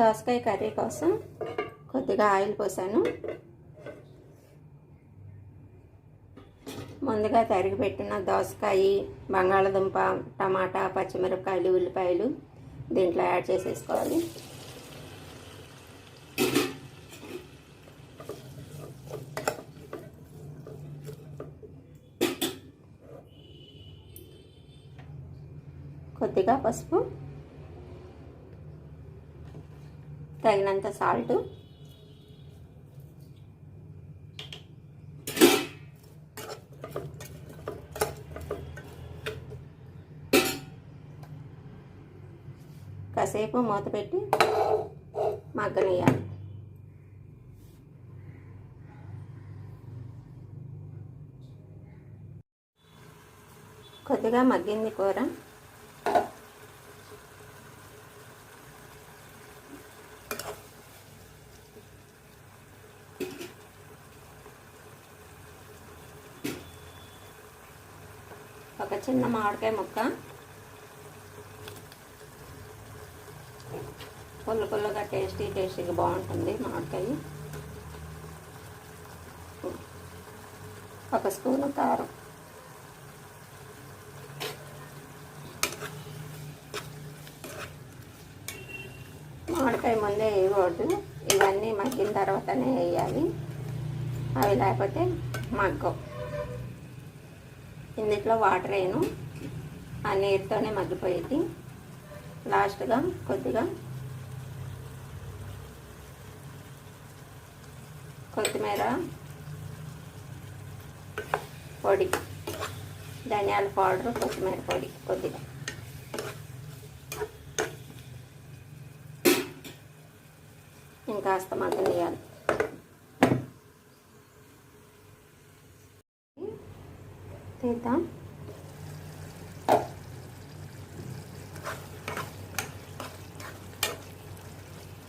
దోసకాయ కర్రీ కోసం కొద్దిగా ఆయిల్ పోసాను. ముందుగా తరిగి పెట్టిన దోసకాయ బంగాళదుంప టమాటా పచ్చిమిరపకాయలు ఉల్లిపాయలు దీంట్లో యాడ్ చేసేసుకోవాలి. కొద్దిగా పసుపు తగినంత సాల్ట్. కాసేపు మూత పెట్టి మగ్గనియాలి కొద్దిగా మగ్గింది కూర. ఒక చిన్న మామిడికాయ ముక్క. పుల్ల పుల్లగా టేస్టీ టేస్టీగా బాగుంటుంది మామిడికాయ. ఒక స్పూను కారం. మామిడికాయ ముందే వేయకూడదు. ఇవన్నీ మగ్గిన తర్వాతనే వేయాలి. అవి లేకపోతే మగ్గం ఇందులో వాటర్ వేయను. ఆ నీరుతోనే మగ్గిపోయేది. లాస్ట్గా కొద్దిగా కొత్తిమీర పొడి ధనియాల పౌడర్ కొత్తిమీర పొడి కొద్దిగా. ఇంకాస్త వేయాలి చేద్దాం.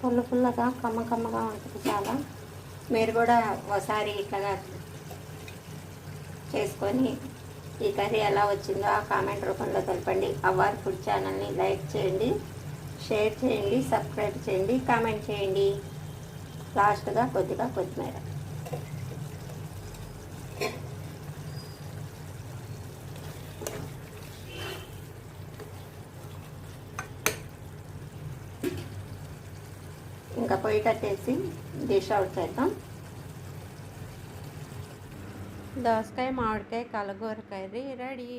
పుల్ల పుల్లగా కమ్మ కమ్మగా ఉంటుంది చాలా. మీరు కూడా ఒకసారి ఇట్లాగా చేసుకొని ఈ కర్రీ ఎలా వచ్చిందో ఆ కామెంట్ రూపంలో తెలపండి. అవ్వారు ఫుడ్ ఛానల్ని లైక్ చేయండి షేర్ చేయండి సబ్స్క్రైబ్ చేయండి కామెంట్ చేయండి. లాస్ట్గా కొద్దిగా కొత్తిమీర. ఇంకా పొయ్యి కట్టేసి డిష్ అవుట్ చేద్దాం. దోసకాయ మామిడికాయ కలగూర కర్రీ రెడీ.